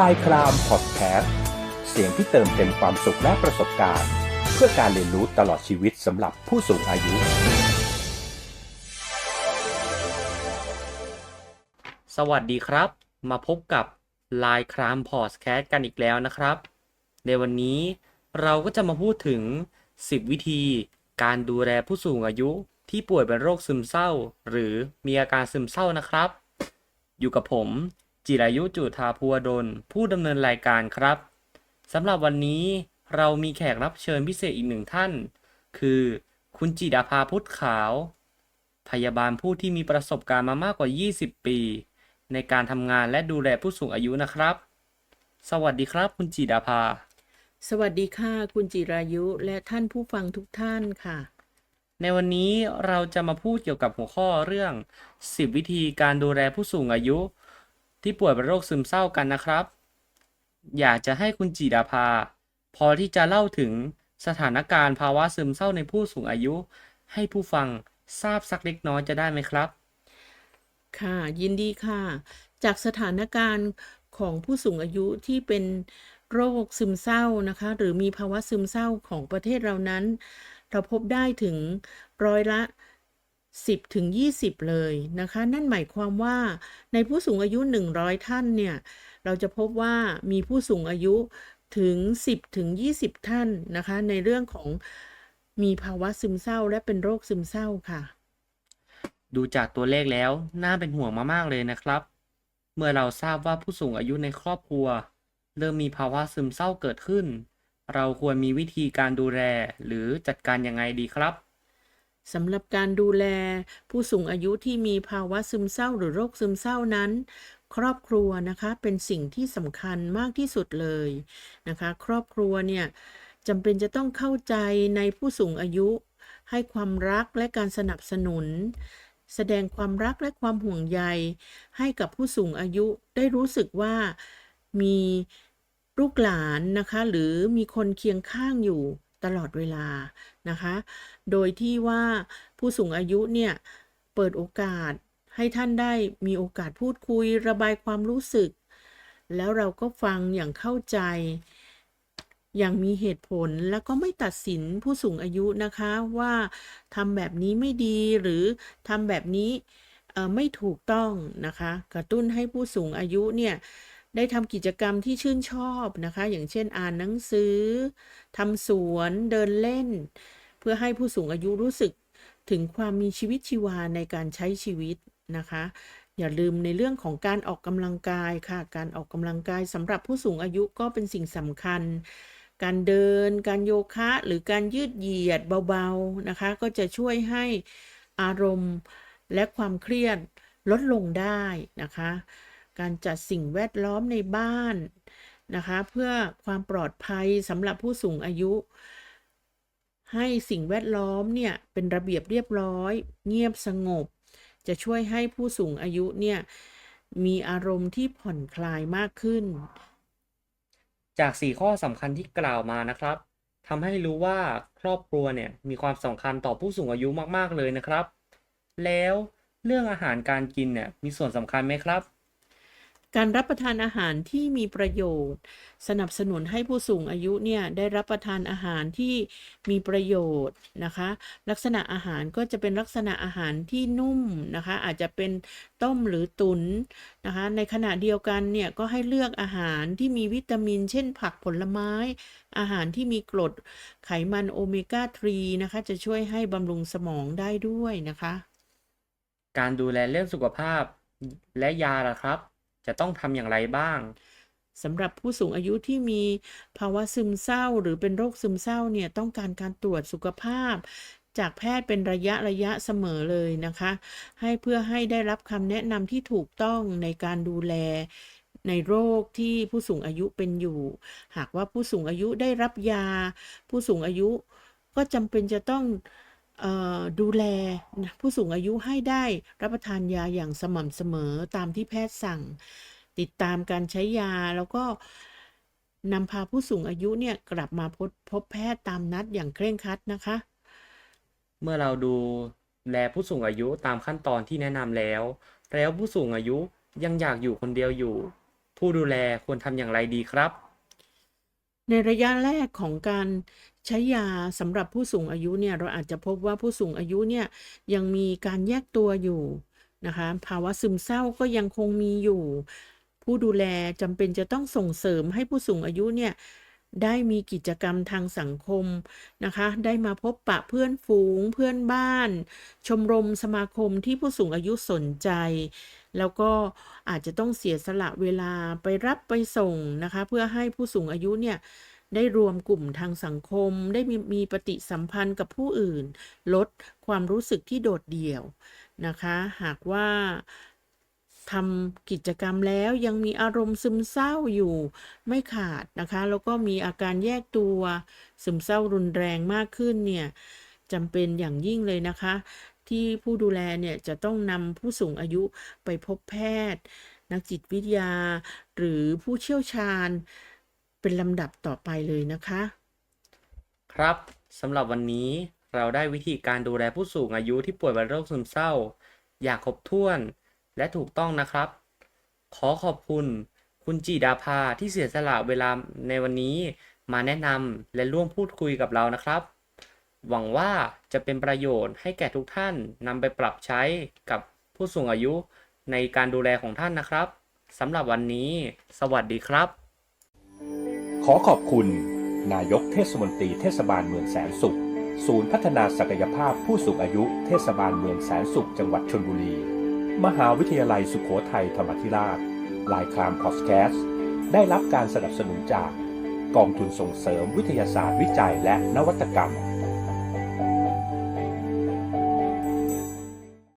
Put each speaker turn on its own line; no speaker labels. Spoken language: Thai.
ลายครามพอดแคสต์เสียงที่เติมเต็มความสุขและประสบการณ์ เพื่อการเรียนรู้ตลอดชีวิตสำหรับผู้สูงอายุ
สวัสดีครับ มาพบกับลายครามพอดแคสต์กันอีกแล้วนะครับ ในวันนี้เราก็จะมาพูดถึง 10 วิธีการดูแลผู้สูงอายุที่ป่วยเป็นโรคซึมเศร้า หรือมีอาการซึมเศร้านะครับ อยู่กับผม จิรายุจุธาภูวดล ผู้ดำเนินรายการครับสำหรับวันนี้เรามีแขกรับเชิญพิเศษอีกหนึ่งท่าน คือ คุณจิดาภาพุทธขาว พยาบาลผู้ที่มีประสบการณ์มามากกว่า 20 ปี ในการทำงานและดูแลผู้สูงอายุนะครับ สวัสดีครับ คุณจิดาภา
สวัสดีค่ะ คุณจิรายุและท่านผู้ฟังทุกท่านค่ะ
ในวันนี้เราจะมาพูดเกี่ยวกับหัวข้อเรื่อง 10 วิธีการดูแลผู้สูงอายุ ที่ป่วยเป็นโรคซึมเศร้ากันนะครับ อยากจะให้คุณจิดาภา พอที่จะเล่าถึงสถานการณ์ภาวะซึมเศร้าในผู้สูงอายุ ให้ผู้ฟังทราบสักเล็กน้อยจะได้ไหมครับ
ค่ะ ยินดีค่ะ จากสถานการณ์ของผู้สูงอายุที่เป็นโรคซึมเศร้านะคะ หรือมีภาวะซึมเศร้าของประเทศเรานั้น เราพบได้ถึงร้อยละ 10ถึง20 เลยนะคะ นั่นหมายความว่าในผู้สูงอายุ 100 ท่านเนี่ย เราจะพบว่ามีผู้สูงอายุถึง 10ถึง20 ท่านนะคะ ในเรื่องของมีภาวะซึมเศร้าและเป็นโรคซึมเศร้าค่ะ
ดูจากตัวเลขแล้วน่าเป็นห่วงมากๆเลยนะครับ เมื่อเราทราบว่าผู้สูงอายุในครอบครัว เริ่มมีภาวะซึมเศร้าเกิดขึ้น เราควรมีวิธีการดูแลหรือจัดการยังไงดีครับ
สำหรับการดูแล ผู้สูงอายุที่มีภาวะซึมเศร้าหรือโรคซึมเศร้านั้น ครอบครัวนะคะเป็นสิ่งที่สำคัญมากที่สุดเลยนะคะ ครอบครัวเนี่ยจำเป็นจะต้องเข้าใจในผู้สูงอายุ ให้ความรักและการสนับสนุน แสดงความรักและความห่วงใย ให้กับผู้สูงอายุได้รู้สึกว่ามีลูกหลานนะคะ หรือมีคนเคียงข้างอยู่ ตลอดเวลานะคะ โดยที่ว่าผู้สูงอายุเนี่ยเปิดโอกาสให้ท่านได้มีโอกาสพูดคุยระบายความรู้สึก แล้วเราก็ฟังอย่างเข้าใจ อย่างมีเหตุผลแล้วก็ไม่ตัดสินผู้สูงอายุนะคะว่าทำแบบนี้ไม่ดีหรือทำแบบนี้ไม่ถูกต้องนะคะ กระตุ้นให้ผู้สูงอายุเนี่ย ได้ทำกิจกรรมที่ชื่นชอบนะคะ อย่างเช่นอ่านหนังสือทำสวนเดินเล่น เพื่อให้ผู้สูงอายุรู้สึกถึงความมีชีวิตชีวาในการใช้ชีวิตนะคะ อย่าลืมในเรื่องของการออกกำลังกายค่ะ การออกกำลังกายสำหรับผู้สูงอายุก็เป็นสิ่งสำคัญ การเดิน การโยคะ หรือการยืดเหยียดเบาๆนะคะ ก็จะช่วยให้อารมณ์และความเครียดลดลงได้นะคะ การจัดสิ่งแวดล้อมในบ้านนะคะ เพื่อความปลอดภัยสำหรับผู้สูงอายุ ให้สิ่งแวดล้อมเนี่ยเป็นระเบียบเรียบร้อย เงียบสงบ จะช่วยให้ผู้สูงอายุเนี่ยมีอารมณ์ที่ผ่อนคลายมากขึ้น
จาก 4 ข้อสำคัญที่กล่าวมานะครับทำให้รู้ว่าครอบครัวเนี่ยมีความสำคัญต่อผู้สูงอายุมากๆเลยนะครับ แล้วเรื่องอาหารการกินเนี่ยมีส่วนสำคัญไหมครับ
การรับประทานอาหารที่มีประโยชน์ สนับสนุนให้ผู้สูงอายุเนี่ยได้รับประทานอาหารที่มีประโยชน์นะคะ ลักษณะอาหารก็จะเป็นลักษณะอาหารที่นุ่มนะคะ อาจจะเป็นต้มหรือตุนนะคะ ในขณะเดียวกันเนี่ยก็ให้เลือกอาหารที่มีวิตามิน เช่นผักผลไม้ อาหารที่มีกรดไขมันโอเมก้า 3 นะคะ จะช่วยให้บำรุงสมองได้ด้วยนะคะ
การดูแลเรื่องสุขภาพและยาล่ะครับ จะต้องทำอย่างไรบ้าง
สำหรับผู้สูงอายุที่มีภาวะซึมเศร้า หรือเป็นโรคซึมเศร้าเนี่ยต้องการการตรวจสุขภาพ จากแพทย์เป็นระยะระยะเสมอเลยนะคะ ให้เพื่อให้ได้รับคำแนะนำที่ถูกต้องในการดูแลในโรคที่ผู้สูงอายุเป็นอยู่ หากว่าผู้สูงอายุได้รับยา ผู้สูงอายุก็จำเป็นจะต้อง ดูแลนะผู้สูงอายุให้ได้รับประทานยาอย่างสม่ำเสมอตามที่แพทย์สั่ง ติดตามการใช้ยาแล้วก็นำพาผู้สูงอายุเนี่ยกลับมาพบพบแพทย์ตามนัดอย่างเคร่งครัดนะคะ
เมื่อเราดูแลผู้สูงอายุตามขั้นตอนที่แนะนำแล้ว แล้วผู้สูงอายุยังอยากอยู่คนเดียวอยู่ทผู้ดูแลควรทำอย่างไรดีครับ
ในระยะแรกของการ ใช้ยาสำหรับผู้สูงอายุเนี่ยเราอาจจะพบว่าผู้สูงอายุเนี่ยยังมีการแยกตัวอยู่นะคะภาวะซึมเศร้าก็ยังคงมีอยู่ ผู้ดูแลจำเป็นจะต้องส่งเสริมให้ผู้สูงอายุเนี่ยได้มีกิจกรรมทางสังคมนะคะ ได้มาพบปะเพื่อนฝูงเพื่อนบ้าน ชมรมสมาคมที่ผู้สูงอายุสนใจ แล้วก็อาจจะต้องเสียสละเวลาไปรับไปส่งนะคะ เพื่อให้ผู้สูงอายุเนี่ย ได้รวมกลุ่มทางสังคม ได้มีมีปฏิสัมพันธ์กับผู้อื่น ลดความรู้สึกที่โดดเดี่ยวนะคะ หากว่าทำกิจกรรมแล้วยังมีอารมณ์ซึมเศร้าอยู่ไม่ขาดนะคะ แล้วก็มีอาการแยกตัวซึมเศร้ารุนแรงมากขึ้นเนี่ยจำเป็นอย่างยิ่งเลยนะคะ ที่ผู้ดูแลเนี่ยจะต้องนำผู้สูงอายุไปพบแพทย์ นักจิตวิทยา หรือผู้เชี่ยวชาญ เป็นลำดับต่อไปเลยนะคะ
ครับสำหรับวันนี้เราได้วิธีการดูแลผู้สูงอายุที่ป่วยเป็นโรคซึมเศร้า อย่างครบถ้วนและถูกต้องนะครับ ขอขอบคุณคุณจีดาภาที่เสียสละเวลาในวันนี้มาแนะนำและร่วมพูดคุยกับเรานะครับ หวังว่าจะเป็นประโยชน์ให้แก่ทุกท่านนำไปปรับใช้กับผู้สูงอายุในการดูแลของท่านนะครับสำหรับวันนี้ สวัสดีครับ
ขอขอบคุณ นายกเทศมนตรีเทศบาลเมืองแสนสุข ศูนย์พัฒนาศักยภาพผู้สูงอายุเทศบาลเมืองแสนสุขจังหวัดชนบุรี มหาวิทยาลัยสุโขทัยธรรมธิราชลายคลามพอดแคสต์ได้รับการสนับสนุนจาก กองทุนส่งเสริมวิทยาศาสตร์วิจัยและนวัตกรรม